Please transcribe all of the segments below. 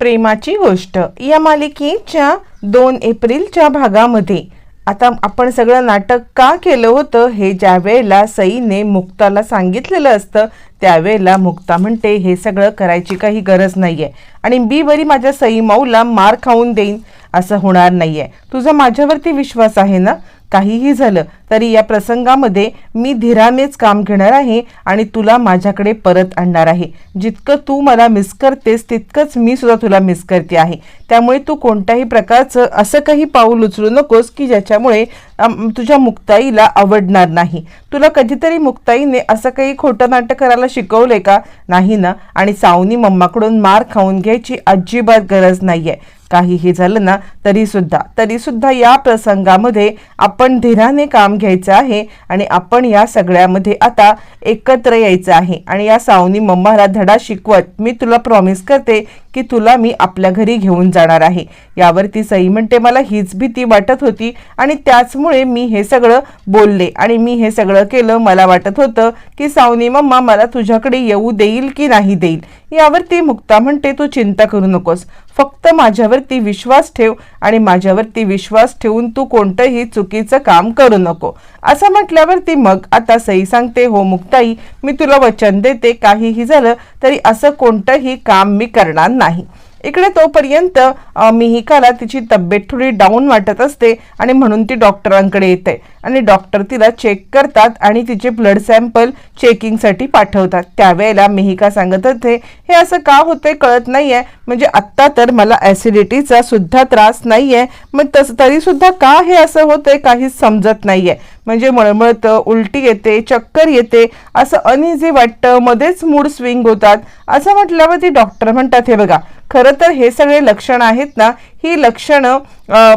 प्रेमाची गोष्ट. या मालिकेच्या दोन एप्रिलच्या भागामध्ये. आता आपण सगळं नाटक का केलं होतं हे ज्या वेळेला सईने मुक्ताला सांगितलेलं असतं त्यावेळेला मुक्ता म्हणते हे सगळं करायची काही गरज नाहीये आणि मी बरी माझ्या सई माऊला मार खाऊन देईन असं होणार नाहीये. तुझा माझ्यावरती विश्वास आहे ना? काहीही झालं तरी या प्रसंगामध्ये मी धीरानेच काम घेणार आहे आणि तुला माझ्याकडे परत आणणार आहे. जितकं तू मला मिस करतेस तितकंच मी सुद्धा तुला मिस करते आहे. त्यामुळे तू कोणत्याही प्रकारचं असं काही पाऊल उचलू नकोस की ज्याच्यामुळे तुझ्या मुक्ताईला आवडणार नाही. तुला कधीतरी मुक्ताईने असं काही खोटं नाटक करायला शिकवलंय का? नाही ना. आणि सावनी मम्माकडून मार खाऊन घ्यायची अजिबात गरज नाही आहे काही काहीही झालं ना तरीसुद्धा तरीसुद्धा या प्रसंगामध्ये आपण धीराने काम घ्यायचं आहे आणि आपण या सगळ्यामध्ये आता एकत्र यायचं आहे. आणि या सावनी मम्माला धडा शिकवत मी तुला प्रॉमिस करते की तुला मी आपल्या घरी घेऊन जाणार आहे. यावरती सई म्हणते मला हीच भीती वाटत होती आणि त्याचमुळे मी हे सगळं बोलले आणि मी हे सगळं केलं. मला वाटत होतं की सावनी मम्मा मला तुझ्याकडे येऊ देईल की नाही देईल. यावरती मुक्ता म्हणते तू चिंता करू नकोस. फक्त माझ्यावरती विश्वास ठेव आणि माझ्यावरती विश्वास ठेवून तू कोणतंही चुकीचं काम करू नको. असं म्हटल्यावरती मग आता सई सांगते हो मुक्ताई मी तुला वचन देते काहीही झालं तरी असं कोणतंही काम मी करणार नाही. इकडे तोपर्यंत मिहिकाला तिची तब्येत थोडी डाऊन वाटत असते आणि म्हणून ती डॉक्टरांकडे येते. आणि डॉक्टर तिला चेक करतात आणि तिचे ब्लड सॅम्पल चेकिंगसाठी पाठवतात. त्यावेळेला मिहिका सांगत होते हे असं का होते कळत नाही आहे म्हणजे आत्ता तर मला ॲसिडिटीचा सुद्धा त्रास नाही आहे मग तस तरीसुद्धा का हे असं होतंय? काहीच समजत नाही आहे म्हणजे मळमळतं उलटी येते चक्कर येते. असं अनइझी वाटतं. मध्येच मूड स्विंग होतात. असं म्हटल्यावर ती डॉक्टर म्हणतात हे बघा खरं तर हे सगळे लक्षणं आहेत ना ही लक्षणं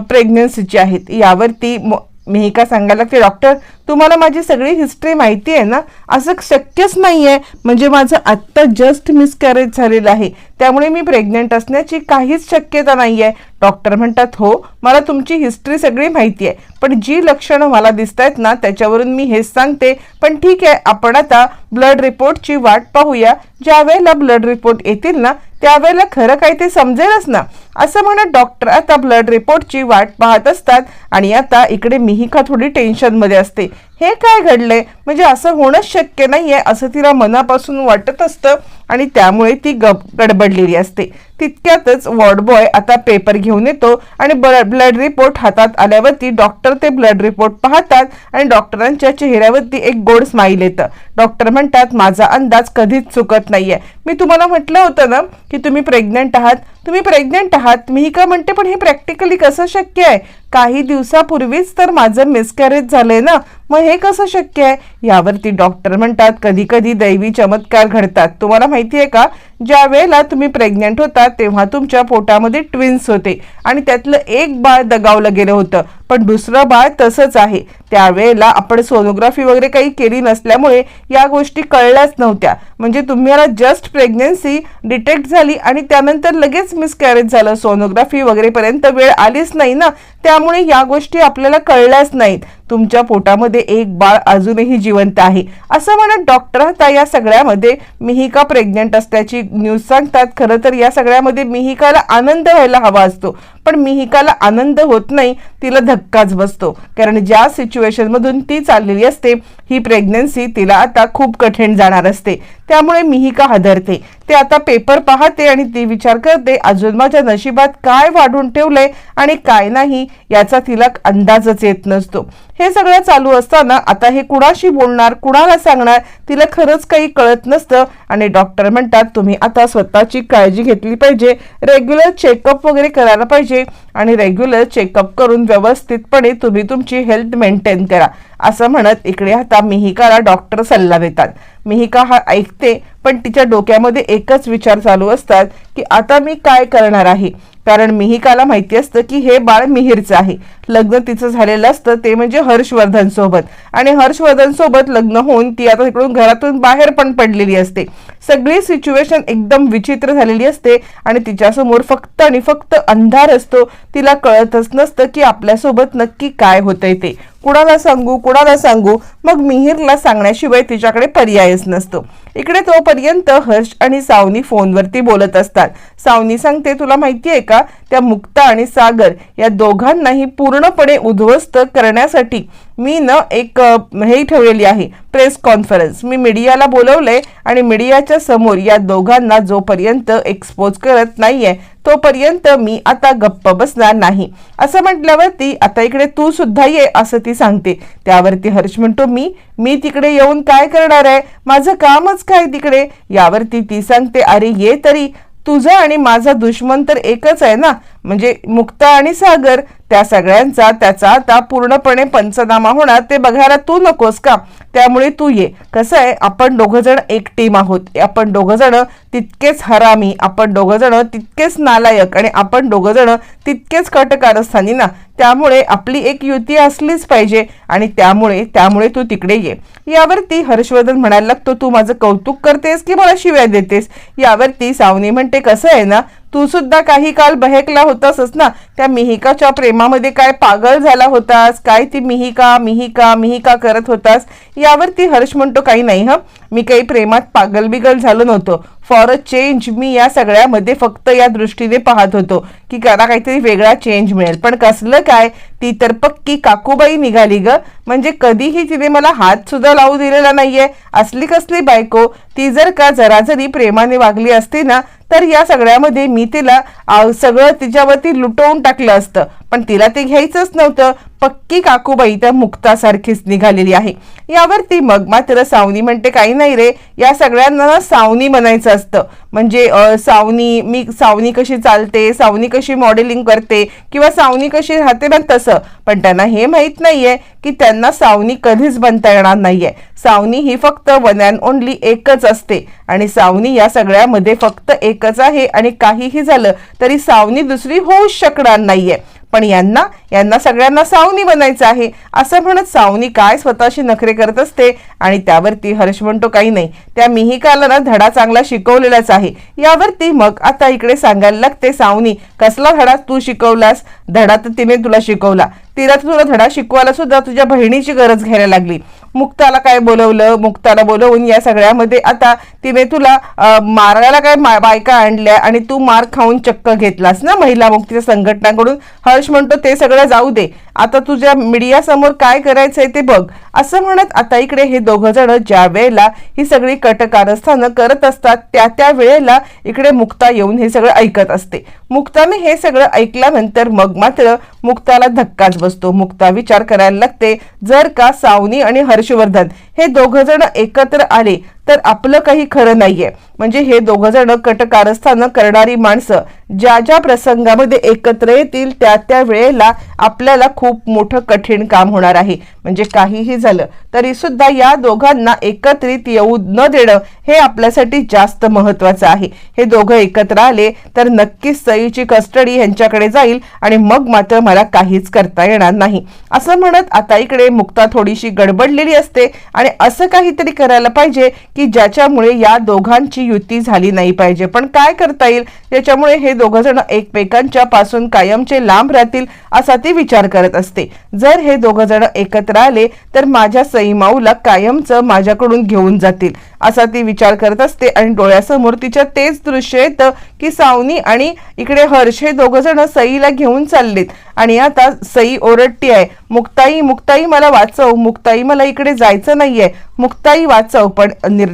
प्रेग्नन्सीची आहेत. यावरती म- मिहिका सांगायला लागते डॉक्टर तुम्हाला माझी सगळी हिस्ट्री माहिती आहे ना? असं शक्यच नाही आहे म्हणजे माझं आत्ता जस्ट मिसकॅरेज झालेलं आहे. त्यामुळे मी प्रेग्नंट असण्याची काहीच शक्यता नाही आहे डॉक्टर म्हणतात हो मला तुमची हिस्ट्री सगळी माहिती आहे पण जी लक्षणं मला दिसत आहेत ना त्याच्यावरून मी हेच सांगते. पण ठीक आहे आपण आता ब्लड रिपोर्टची वाट पाहूया. ज्या वेळेला ब्लड रिपोर्ट येतील ना त्यावेळेला खरं काय ते समजेलच ना. असं म्हणत डॉक्टर आता ब्लड रिपोर्टची वाट पाहत असतात. आणि आता इकडे मिहिका थोडी टेन्शनमध्ये असते. हे काय घडलंय? म्हणजे असं होणंच शक्य नाही आहे असं तिला मनापासून वाटत असतं आणि त्यामुळे ती गब गडबडलेली असते. तितक्यातच वॉर्ड बॉय आता पेपर घेऊन येतो आणि ब्लड रिपोर्ट हातात आल्यावरती डॉक्टर ते ब्लड रिपोर्ट पाहतात आणि डॉक्टरांच्या चेहऱ्यावरती एक गोड स्माईल येतं. डॉक्टर म्हणतात माझा अंदाज कधीच चुकत नाहीये. मी तुम्हाला म्हटलं होतं ना की तुम्ही प्रेग्नंट आहात. तुम्ही प्रेग्नंट आहात. मी का म्हणते पण हे प्रॅक्टिकली कसं शक्य आहे? काही दिवसापूर्वीच तर माझं मिसकॅरेज झालंय ना. मग हे कसं शक्य आहे? यावरती डॉक्टर म्हणतात कधी कधी दैवी चमत्कार घडतात. तुम्हाला माहिती आहे का? ज्या वेळेला तुम्ही प्रेग्नंट होता तेव्हा तुमच्या पोटामध्ये ट्विन्स होते. आणि त्यातलं एक बाळ दगावलं गेलं होतं. पण दुसरं बाळ तसंच आहे. त्यावेळेला आपण सोनोग्राफी वगैरे काही केली नसल्यामुळे या गोष्टी कळल्याच नव्हत्या. म्हणजे तुम्हाला जस्ट प्रेग्नन्सी डिटेक्ट झाली आणि त्यानंतर लगेच मिसकॅरेज झालं. सोनोग्राफी वगैरेपर्यंत वेळ आलीच नाही ना? त्यामुळे या गोष्टी आपल्याला कळल्याच नाहीत. तुमच्या पोटामध्ये एक बाळ अजूनही जिवंत आहे. असं म्हणत डॉक्टर आता या सगळ्यामध्ये मिहिका प्रेग्नंट असल्याची न्यूज सांगतात. खरं तर या सगळ्यामध्ये मिहिकाला आनंद व्हायला हवा असतो. पण मिहिकाला आनंद होत नाही. तिला धक्काच बसतो. कारण ज्या सिच्युएशनमधून ती चाललेली असते ही प्रेग्नन्सी तिला आता खूप कठीण जाणार असते. त्यामुळे मिहिका हादरते? ते आता पेपर पाहते आणि ती विचार करते अजून माझ्या नशिबात काय वाढून ठेवलंय आणि काय नाही याचा तिला अंदाजच येत नसतो. हे सगळं चालू असताना आता हे कुणाशी बोलणार कुणाला सांगणार तिला खरंच काही कळत नसतं. आणि डॉक्टर म्हणतात तुम्ही आता स्वतःची काळजी घेतली पाहिजे. रेग्युलर चेकअप वगैरे करायला पाहिजे. आणि रेग्युलर चेकअप करून व्यवस्थितपणे तुम्ही तुमची हेल्थ मेंटेन करा. असं म्हणत इकडे आता मिहिकाला डॉक्टर सल्ला देतात. मिहिका हा ऐकते पण तिच्या डोक्यामध्ये एकच विचार चालू असतात की आता मी काय करणार आहे? कारण मिहिकाला माहिती असतं की हे बाळ मिहिरचं आहे. लग्न तिचं झालेलं असतं ते म्हणजे हर्षवर्धन सोबत आणि हर्षवर्धन सोबत लग्न होऊन ती आता इकडून घरातून बाहेर पण पडलेली असते. सगळी सिच्युएशन एकदम विचित्र झालेली असते आणि तिच्यासमोर फक्त आणि फक्त अंधार असतो. तिला कळतच नसतं की आपल्यासोबत नक्की काय होतंय ते. कुणाला सांगू कुणाला सांगू? मग मिहीरला सांगण्याशिवाय तिच्याकडे पर्यायच नसतो. इकडे तोपर्यंत हर्ष आणि सावनी फोनवरती बोलत असतात. सावनी सांगते तुला माहिती आहे का? त्या मुक्ता आणि सागर या दोघांनाही पूर्णपणे उद्ध्वस्त करण्यासाठी मी न एक हे ठेवलेली आहे. प्रेस कॉन्फरन्स मी मीडियाला बोलवलंय आणि मीडियाच्या समोर या दोघांना जोपर्यंत एक्सपोज करत नाहीये तोपर्यंत मी आता गप्प बसणार नाही. असं म्हटल्यावरती आता इकडे तू सुद्धा ये असं ती सांगते. त्यावरती हर्ष म्हणतो मी मी तिकडे येऊन काय करणार आहे? माझं कामच काय तिकडे? यावरती ती सांगते अरे ये तरी. तुझं आणि माझा दुश्मन तर एकच आहे ना? म्हणजे मुक्ता आणि सागर त्या सगळ्यांचा त्याचा आता पूर्णपणे पंचनामा होणार ते बघायला तू नकोस का? त्यामुळे तू ये. कसं आहे आपण दोघंजण एक टीम आहोत. आपण दोघंजण तितकेच हरामी आपण दोघंजण तितकेच नालायक आणि आपण दोघंजण तितकेच कटकारस्थानी ना. त्यामुळे आपली एक युती असलीच पाहिजे आणि त्यामुळे त्यामुळे तू तिकडे ये. यावरती हर्षवर्धन म्हणायला लागतो तू माझं कौतुक करतेस की मला शिव्या देतेस? यावरती सावनी म्हणते कसं आहे ना तू सुद्धा काही काल बहेकला होतासच ना. त्या मिहिकाच्या प्रेमामध्ये काय पागल झाला होतास? काय ती मिहिका मिहिका मिहिका करत होतास? यावरती हर्ष म्हणतो काही नाही हं. मी काही प्रेमात पागल बिगल झालो नव्हतो. फॉर अ चेंज मी या सगळ्यामध्ये फक्त या दृष्टीने पाहत होतो की करा काहीतरी वेगळा चेंज मिळेल. पण कसलं काय ती तर पक्की काकूबाई निघाली ग. म्हणजे कधीही तिने मला हात सुद्धा लावू दिलेला नाहीये. असली कसली बायको ती जर का जरा जरी प्रेमाने वागली असती ना तर या सगळ्यामध्ये मी तिला सगळं तिच्यावरती लुटवून टाकलं असतं. पण तिला ते घ्यायचंच नव्हतं. पक्की काकूबाई त्या मुक्तासारखीच निघालेली आहे. यावरती मग मात्र सावनी म्हणते काही नाही रे या सगळ्यांना सावनी म्हणायचं असतं. म्हणजे सावनी मी सावनी कशी चालते सावनी कशी मॉडेलिंग करते किंवा सावनी कशी राहते ना तसं. पण त्यांना हे माहीत नाहीये की त्यांना सावनी कधीच बनता येणार नाहीये. सावनी ही फक्त वन अँड ओनली एकच असते आणि सावनी या सगळ्यामध्ये फक्त एकच आहे आणि काहीही झालं तरी सावनी दुसरी होऊच शकणार नाहीये. पण यांना यांना सगळ्यांना सावनी बनायचं आहे. असं म्हणत सावनी काय स्वतःशी नखरे करत असते? आणि त्यावरती हर्ष म्हणतो काही नाही. त्या मिहिकाला ना धडा चांगला शिकवलेलाच आहे. यावरती मग आता इकडे सांगायला लागते सावनी कसला धडा तू शिकवलास? धडा तर तिने तुला शिकवला. तिला तर तुला धडा शिकवायला सुद्धा तुझ्या बहिणीची गरज घ्यायला लागली. मुक्ताला काय बोलवलं मुक्ताला बोलवून या सगळ्यामध्ये आता तिने तुला मारायला काय मा- बायका आणल्या आणि तू मार खाऊन चक्क घेतलास ना महिला मुक्तीच्या संघटनाकडून? हर्ष म्हणतो ते सगळं जाऊ दे. आता तुझ्या मीडिया समोर काय करायचंय ते बघ. असं म्हणत आता इकडे हे दोघं जण ज्या वेळेला ही सगळी कटकारस्थानं करत असतात त्या त्या वेळेला इकडे मुक्ता येऊन हे सगळं ऐकत असते. मुक्ताने हे सगळं ऐकल्यानंतर मग मात्र मुक्ताला धक्काच बसतो. मुक्ता विचार करायला लागते जर का सावनी आणि हर्षवर्धन. हे दोघं जण एकत्र आले तर आपलं काही खरं नाहीये. म्हणजे हे दोघं जण कटकारस्थानं करणारी माणसं ज्या ज्या प्रसंगामध्ये एकत्र येतील त्या त्या वेळेला आपल्याला खूप मोठं कठीण काम होणार आहे. म्हणजे काहीही झालं तरी सुद्धा या दोघांना एकत्रित येऊ न देणं हे आपल्यासाठी जास्त महत्वाचं आहे. हे दोघं एकत्र आले तर नक्कीच सईची कस्टडी यांच्याकडे जाईल आणि मग मात्र मला काहीच करता येणार नाही. असं म्हणत आता इकडे मुक्ता थोडीशी गडबडलेली असते आणि असं काहीतरी करायला पाहिजे की ज्याच्यामुळे या दोघांची युती झाली नाही पाहिजे. पण काय करता येईल? याच्यामुळे हे दोघं जण एकमेकांच्या पासून कायमचे लांब राहतील असा ती विचार करत असते. जर हे दोघं जण एकत्र आले तर माझ्या सईमाऊला कायमचं माझ्याकडून घेऊन जातील असा ती विचार करत असते. आणि डोळ्यासमोर तिच्या तेच दृश्य येतं की सावनी आणि इकडे हर्ष हे दोघं जण सईला घेऊन चाललेत. आणि आता सई ओरडती आहे मुक्ताई मुक्ताई मला वाचव. मुक्ताई मला इकडे जायचं नाहीये. मुक्ताई वाचव. पण निर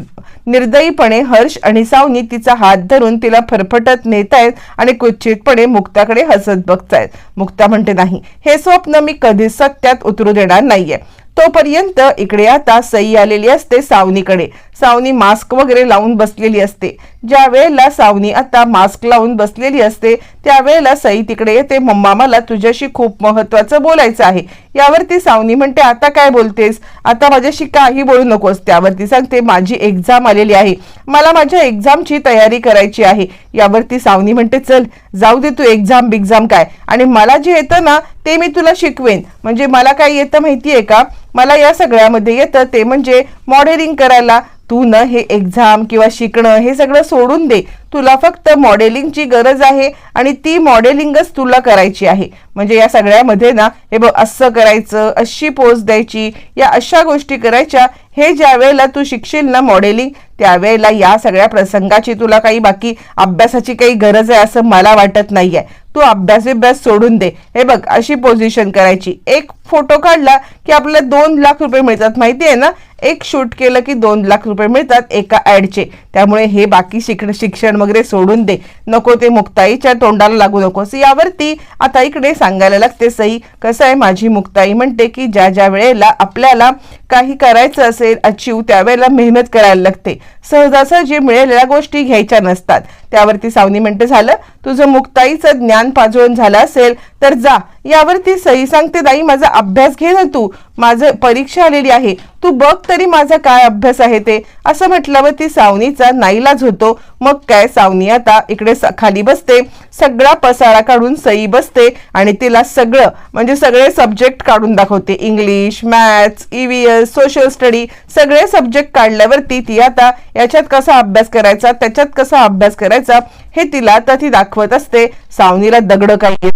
निर्दयीपणे हर्ष आणि सावनी तिचा हात धरून तिला फरफटत नेतायत आणि कुचितपणे मुक्ताकडे हसत बघतायत. मुक्ता म्हणते नाही हे स्वप्न मी कधीच सत्यात उतरू देणार नाहीये. तोपर्यंत इकडे आता सई आलेली असते सावनीकडे. सावनी मास्क वगैरे लावून बसलेली असते. ज्या वेळेला सावनी आता मास्क लावून बसलेली असते त्यावेळेला सई तिकडे येते मम्मा मला तुझ्याशी खूप महत्वाचं बोलायचं आहे. यावरती सावनी म्हणते आता काय बोलतेस? आता माझ्याशी काही बोलू नकोस. त्यावरती सांगते माझी एक्झाम आलेली आहे. मला माझ्या एक्झामची तयारी करायची आहे. यावरती सावनी म्हणते चल जाऊ दे तू एक्झाम बिक्झाम काय. आणि मला जे येतं ना ते मी तुला शिकवेन. म्हणजे मला काय येतं माहितीये का? मला या सगळ्यामध्ये येतं ते म्हणजे मॉडेलिंग करायला तू न हे एक्झाम किंवा शिकणं हे सगळं सोडून दे. तुला फक्त मॉडेलिंगची गरज आहे आणि ती मॉडेलिंगच तुला करायची आहे. म्हणजे या सगळ्यामध्ये ना हे बघ असं करायचं अशी पोज द्यायची या अशा गोष्टी करायच्या. हे ज्या वेळेला तू शिकशील ना मॉडेलिंग त्यावेळेला या सगळ्या प्रसंगाची तुला काही बाकी अभ्यासाची काही गरज आहे असं मला वाटत नाही आहे तू अभ्यास अभ्यास सोडून दे. हे बघ अशी पोझिशन करायची. एक फोटो काढला की आपल्याला दोन लाख रुपये मिळतात. माहिती आहे ना? एक शूट केलं की दोन लाख रुपये मिळतात एका ऍडचे. त्यामुळे हे बाकी शिकण शिक्षण वगैरे सोडून दे. नको ते मुक्ताईच्या तोंडाला लागू नकोस. यावरती आता इकडे सांगायला लागते सई. कसं आहे माझी मुक्ताई? म्हणते की ज्या ज्या वेळेला आपल्याला काही करायचं असेल अचीव त्यावेळेला मेहनत करायला लागते. सहजासहजी मिळालेल्या गोष्टी घ्यायच्या नसतात. त्यावरती सावनी म्हणते झालं? तुझं मुक्ताईचं ज्ञान पाजळून झालं असेल तर जा. यावरती सई सांगते दाई माझा अभ्यास घे ना तू. माझं परीक्षा आलेली आहे. तू बघ तरी माझा काय अभ्यास आहे ते. असं म्हटल्यावर ती सावनीचा नाईलाज होतो. मग काय सावनी आता इकडे स- खाली बसते. सगळा पसारा काढून सई बसते आणि तिला सगळं म्हणजे सगळे सब्जेक्ट काढून दाखवते. English maths EVS social study सगळे सब्जेक्ट काढल्यावरती ती आता याच्यात कसा अभ्यास करायचा त्याच्यात कसा अभ्यास करायचा हे तिला आता ती दाखवत असते. सावनीला दगड काही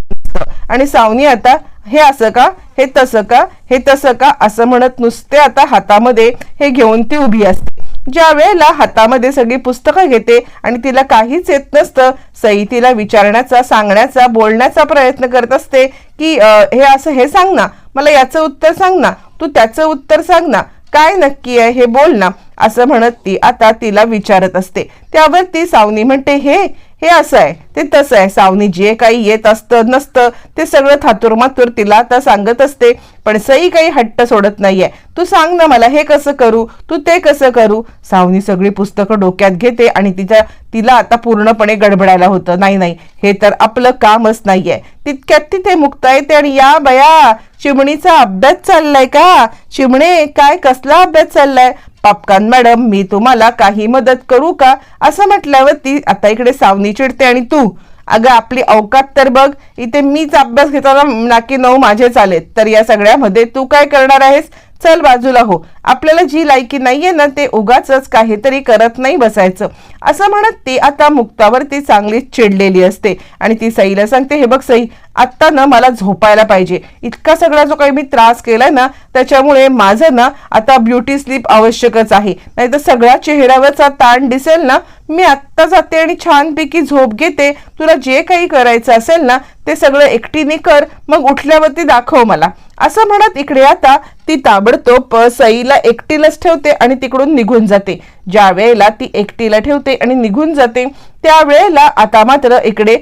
आणि सावनी आता हे असं का? हे तसं का? हे तसं का? असं म्हणत नुसते आता हातामध्ये हे घेऊन ती उभी असते. ज्या वेळेला हातामध्ये सगळी पुस्तकं घेते आणि तिला काहीच येत नसतं सई तिला विचारण्याचा सांगण्याचा बोलण्याचा प्रयत्न करत असते की हे असं हे सांग ना मला याचं उत्तर सांग ना तू त्याचं उत्तर सांग ना काय नक्की आहे हे बोल ना असं म्हणत ती आता तिला विचारत असते. त्यावर ती सावनी म्हणते हे हे असं आहे ते तसं आहे. सावनी जे काही येत असतं नसतं ते सगळं थातुरमातुर तिला आता सांगत असते. पण सई काही हट्ट सोडत नाहीये. तू सांग ना मला हे कसं करू? तू ते कसं करू? सावनी सगळी पुस्तकं डोक्यात घेते आणि तिच्या तिला आता पूर्णपणे गडबडायला होतं. नाही नाही हे तर आपलं कामच नाहीये. तितक्यात तिथे मुक्ता येते आणि या बया चिमणीचा अभ्यास चाललाय का? चिमणे काय कसला अभ्यास चाललाय? पापकान मॅडम मी तुम्हाला काही मदत करू का? असं म्हटल्यावर ती आता इकडे सावनी चिडते आणि तू अगं आपली अवकात तर बघ इथे मीच अभ्यास घेताना नाकी नऊ माझे चालेत. तर या सगळ्यामध्ये तू काय करणार आहेस? चल बाजूला हो. आपल्याला जी लायकी नाहीये ना ते उगाच काहीतरी करत नाही बसायचं. असं म्हणत ती आता मुक्तावरती चांगली चिडलेली असते. आणि ती सईला सांगते हे बघ सई आत्ता ना मला झोपायला पाहिजे. इतका सगळा जो काही मी त्रास केलाय ना त्याच्यामुळे माझं ना आता ब्युटी स्लीप आवश्यकच आहे. नाही तर सगळ्या चेहऱ्यावरचा ताण दिसेल ना मी आत्ता जाते आणि छानपैकी झोप घेते. तुला जे काही करायचं असेल ना ते सगळं एकटीने कर. मग उठल्यावरती दाखव मला. असं म्हणत इकडे आता ती ताबडतोब सईला एकटीलाच ठेवते आणि तिकडून निघून जाते. ज्या वेळेला ती एकटीला ठेवते आणि निघून जाते त्यावेळेला आता मात्र इकडे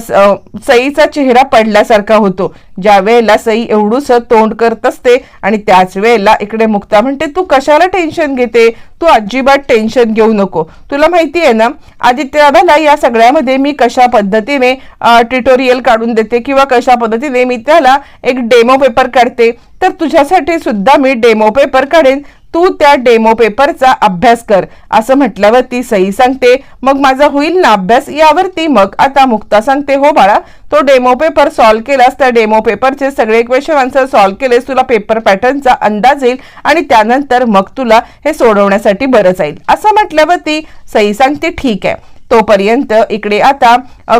स- सईचा चेहरा पडल्यासारखा होतो. ज्या वेळेला सई एवढूस तोंड करत असते आणि त्याच वेळेला इकडे मुक्ता म्हणते तू कशाला टेन्शन घेते? तू अजिबात टेन्शन घेऊ नको. तुला माहिती आहे ना आदित्य दादाला या सगळ्यामध्ये मी कशा पद्धतीने ट्युटोरियल काढून देते किंवा कशा पद्धतीने मी त्याला एक डेमो पेपर काढते तर तुझ्यासाठी सुद्धा मी डेमो पेपर काढेन. तू त्या डेमो पेपरचा अभ्यास कर असं म्हटल्यावर ती सई सांगते. मग माझा होईल ना अभ्यास? यावरती मग आता मुक्ता सांगते हो बाळा तो डेमो पेपर सॉल्व्ह केलास त्या डेमो पेपरचे सगळे क्वेश्चन आन्सर सॉल्व्ह केलेस तुला पेपर पॅटर्नचा अंदाज येईल आणि त्यानंतर मग तुला हे सोडवण्यासाठी बरं जाईल. असं म्हटल्यावर ती सई सांगते ठीक आहे. तोपर्यंत इकडे आता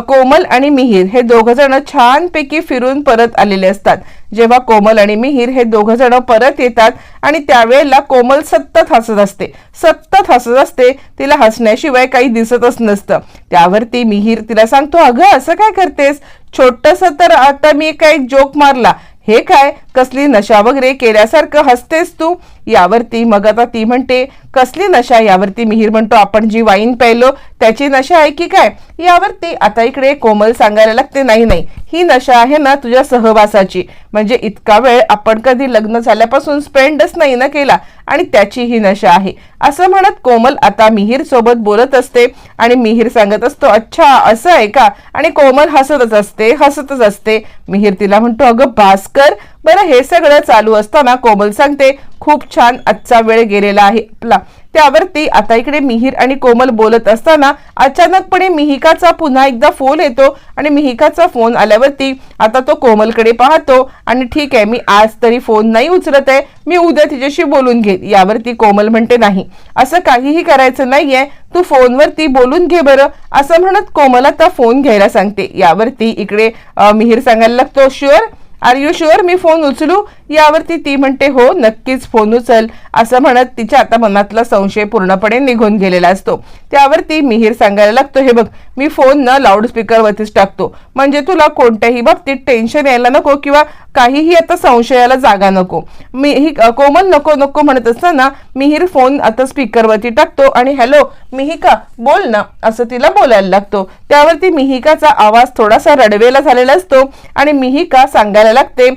कोमल आणि मिहीर हे दोघ जण छानपैकी फिरून परत आलेले असतात. जेव्हा कोमल आणि मिहीर हे दोघ जण परत येतात आणि त्यावेळेला कोमल सतत हसत असते. सतत हसत असते तिला हसण्याशिवाय काही दिसतच नसतं. त्यावरती मिहीर तिला सांगतो अगं असं काय करतेस? छोटस तर आता मी काय जोक मारला. हे काय? कसली नशा वगैरे केल्यासारखं हसतेस तू? यावरती मग आता ती म्हणते कसली नशा? यावरती मिहीर म्हणतो आपण जी वाईन प्यायलो त्याची नशा आहे की काय? यावरती आता इकडे कोमल सांगायला लागते नाही नाही ही नशा आहे ना तुझ्या सहवासाची. म्हणजे इतका वेळ आपण कधी लग्न झाल्यापासून स्पेंडच नाही ना केला आणि त्याची ही नशा आहे. असं म्हणत कोमल आता मिहीर सोबत बोलत असते आणि मिहीर सांगत असतो अच्छा असं आहे का? आणि कोमल हसतच असते हसतच असते. मिहीर तिला म्हणतो अगं भास्कर बरं हे सगळं चालू असताना कोमल सांगते खूप छान आजचा वेळ गेलेला आहे आपला. त्यावरती आता इकडे मिहीर आणि कोमल बोलत असताना अचानकपणे मिहिकाचा पुन्हा एकदा फोन येतो आणि मिहिकाचा फोन आल्यावरती आता तो कोमलकडे पाहतो आणि ठीक आहे मी आज तरी फोन नाही उचलत आहे मी उद्या तिच्याशी बोलून घेईन. यावरती कोमल म्हणते नाही असं काहीही करायचं नाहीये तू फोनवरती बोलून घे बरं. असं म्हणत कोमल आता फोन घ्यायला सांगते. यावरती इकडे मिहीर सांगायला लागतो शुअर आर यू शुअर मी फोन उचलू यावरती ती म्हणते हो नक्कीच फोन उचल असं म्हणत तिच्या आता मनातला संशय पूर्णपणे निघून गेलेला असतो. त्यावरती मिहीर सांगायला लागतो हे बघ मी फोन न लाऊडस्पीकरवरतीच टाकतो. म्हणजे तुला कोणत्याही बाबतीत टेन्शन यायला नको किंवा काहीही आता संशयाला जागा नको. मी ही कोमल नको नको म्हणत असताना मिहीर फोन आता स्पीकरवरती टाकतो आणि हॅलो मिहिका बोल ना. असं तिला बोलायला लागतो. त्यावरती मिहिकाचा आवाज थोडासा रडवेला झालेला असतो आणि मिहिका सांगायला लागते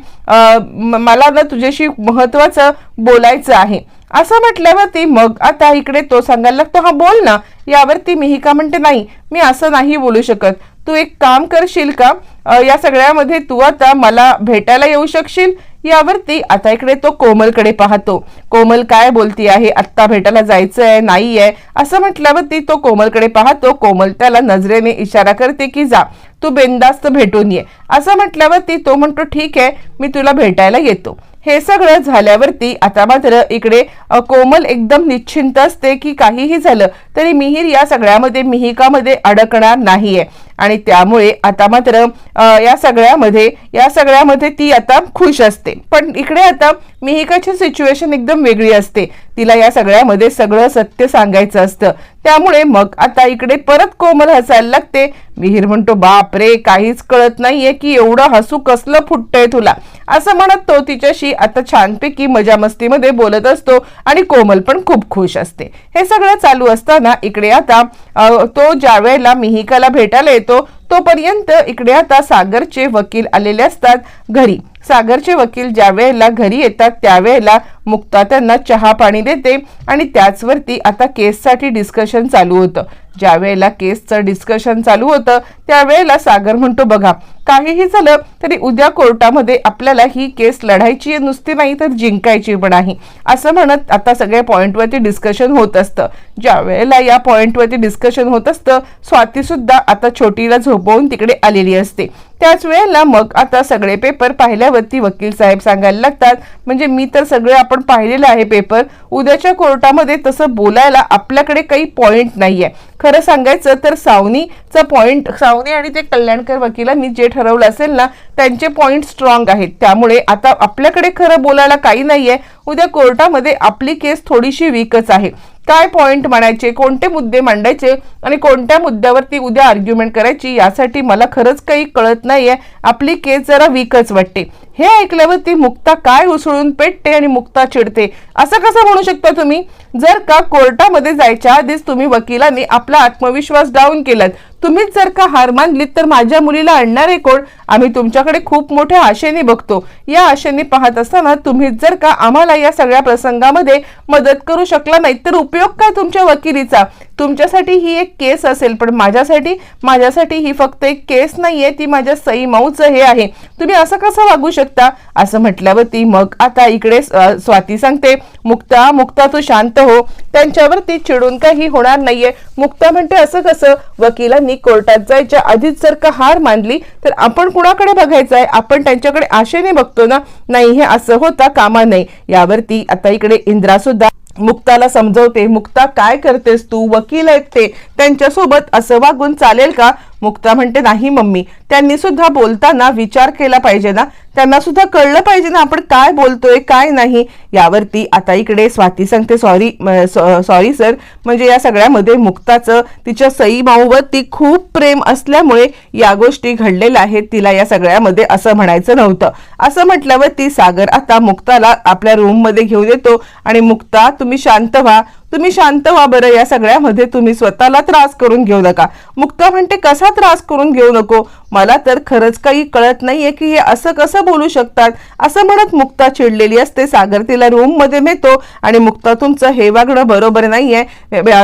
मला मला ना तुझ्याशी महत्वाचं बोलायचं आहे. असं म्हटल्यावरती मग आता इकडे तो सांगायला लागतो हा बोल ना. यावरती मिहिका म्हणते नाही मी असं नाही बोलू शकत. तू एक काम करशील का? या सगळ्यामध्ये तू आता मला भेटायला येऊ शकशील. यावरती आता इकडे तो कोमलकडे पाहतो. कोमल काय बोलती आहे? आत्ता भेटायला जायचं आहे नाही आहे असं म्हटल्यावरती तो कोमलकडे पाहतो. कोमल त्याला नजरेने इशारा करते की जा तू बेंदास्त भेटून ये. असं म्हटल्यावरती तो म्हणतो ठीक आहे मी तुला भेटायला येतो. हे सगळं झाल्यावरती आता मात्र इकडे कोमल एकदम निश्चिंत असते की काहीही झालं तरी मिहीर या सगळ्यामध्ये मिहिकामध्ये अडकणार नाहीये. आणि त्यामुळे आता मात्र या सगळ्यामध्ये या सगळ्यामध्ये ती आता खुश असते. पण इकडे आता मिहिकाची सिच्युएशन एकदम वेगळी असते. तिला या सगळ्यामध्ये सगळं सत्य सांगायचं असतं. त्यामुळे मग आता इकडे परत कोमल हसायला लागते. मिहीर म्हणतो बाप रे काहीच कळत नाहीये की एवढं हसू कसलं फुटतंय तुला? असं म्हणत तो तिच्याशी आता छानपैकी मजा मस्तीमध्ये बोलत असतो आणि कोमल पण खूप खुश असते. हे सगळं चालू असताना इकडे आता तो ज्या वेळेला मिहिकाला भेटायला येतो तोपर्यंत इकडे आता सागरचे वकील आलेले असतात घरी. सागरचे वकील ज्या वेळेला घरी येतात त्यावेळेला मुक्ता त्यांना चहा पाणी देते आणि त्याचवरती आता केससाठी डिस्कशन चालू होतं. ज्या वेळेला केसचं डिस्कशन चालू होतं त्यावेळेला सागर म्हणतो बघा काहीही झालं तरी उद्या कोर्टामध्ये आपल्याला ही केस लढायची आहे, नुसती नाही तर जिंकायची पण आहे. असं म्हणत आता सगळ्या पॉईंटवरती डिस्कशन होत असतं. ज्या वेळेला या पॉईंटवरती डिस्कशन होत असतं स्वातीसुद्धा आता छोटीला झोपवून तिकडे आलेली असते. त्याच वेळेला मग आता सगळे पेपर पाहिल्यावरती वकील साहेब सांगायला लागतात म्हणजे मी तर सगळे आपण पाहिलेलं आहे पेपर उद्याच्या कोर्टामध्ये तसं बोलायला आपल्याकडे काही पॉईंट नाही आहे खरं सांगायचं तर सावनीचा पॉईंट सावनी आणि ते कल्याणकर वकिलांनी जे ठरवलं असेल ना त्यांचे पॉईंट स्ट्रॉंग आहेत. त्यामुळे आता आपल्याकडे खरं बोलायला काही नाही आहे उद्या कोर्टामध्ये आपली केस थोडीशी वीकच आहे. काय पॉईंट म्हणायचे कोणते मुद्दे मांडायचे आणि कोणत्या मुद्द्यावरती उद्या आर्ग्युमेंट करायची यासाठी मला खरंच काही कळत नाहीये. आपली केस जरा वीकच वाटते. हे ऐकल्यावर ती मुक्ता काय उसळून पेटते आणि मुक्ता चिडते? असं कसं म्हणू शकता तुम्ही? जर का कोर्टामध्ये जायच्या आधीच तुम्ही वकिलांनी आपला आत्मविश्वास डाऊन केलात तुम्हीच जर का हार मानलीत तर माझ्या मुलीला आणणारे कोण? आम्ही तुमच्याकडे खूप मोठ्या आशेने बघतो. या आशेने पाहत असताना तुम्हीच जर का आम्हाला या सगळ्या प्रसंगामध्ये मदत करू शकला नाही तर उपयोग काय तुमच्या वकिलीचा? तुमच्यासाठी ही एक केस असेल पण माझ्यासाठी माझ्यासाठी ही फक्त एक केस नाहीये ती माझ्या सई माऊचं हे आहे. तुम्ही असं कसं वागू शकता? असं म्हटल्यावरती मग आता इकडे स्वाती सांगते मुक्ता मुक्ता तू शांत हो. त्यांच्यावरती चिडून काही होणार नाहीये. मुक्ता म्हणते असं कसं? वकिलांनी कोर्टात जायच्या आधीच जर का हार मानली तर आपण कुणाकडे बघायचं आहे आपण त्यांच्याकडे आशेने बघतो ना? नाही हे असं होता कामा नाही यावरती आता इकडे इंद्रा सुद्धा मुक्ताला समजवते मुक्ता काय करतेस तू? वकील आहेत ते. त्यांच्यासोबत असं वागून चालेल का? मुक्ता म्हणते नाही मम्मी. त्यांनी सुद्धा बोलताना विचार केला पाहिजे ना. त्यांना सुद्धा कळलं पाहिजे ना आपण काय बोलतोय काय नाही. यावरती आता इकडे स्वाती सांगते सॉरी सॉरी सर. म्हणजे या सगळ्यामध्ये मुक्ताचं तिच्या सई माऊवरती खूप प्रेम असल्यामुळे या गोष्टी घडलेल्या आहेत. तिला या सगळ्यामध्ये असं म्हणायचं नव्हतं. असं म्हटल्यावर ती सागर आता मुक्ताला आपल्या रूममध्ये घेऊन येतो आणि मुक्ता तुम्ही शांत व्हा. तुम्ही शांत व्हा बरं या सगळ्यामध्ये तुम्ही स्वतःला त्रास करून घेऊ नका. मुक्ता म्हणते कसा त्रास करून घेऊ नको? मला तर खरंच काही कळत नाहीये की हे असं कसं बोलू शकतात. असं म्हणत मुक्ता चिडलेली असते. सागर तिला रूममध्ये नेतो आणि मुक्ता तुमचं हे वागणं बरोबर नाहीये.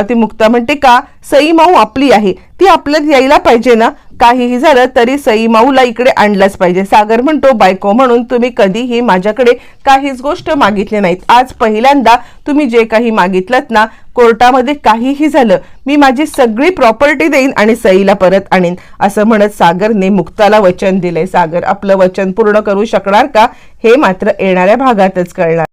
ती मुक्ता म्हणते का? सई माऊ आपली आहे. ती आपल्यात यायला पाहिजे ना? काहीही झालं तरी सई माऊला इकडे आणलंच पाहिजे. सागर म्हणतो बायको म्हणून तुम्ही कधीही माझ्याकडे काहीच गोष्ट मागितली नाहीत. आज पहिल्यांदा तुम्ही जे काही मागितलं ना कोर्टामध्ये काहीही झालं मी माझी सगळी प्रॉपर्टी देईन आणि सईला परत आणीन. असं म्हणत सागरने मुक्ताला वचन दिले सागर आपलं वचन पूर्ण करू शकणार का? हे मात्र येणाऱ्या भागातच कळणार.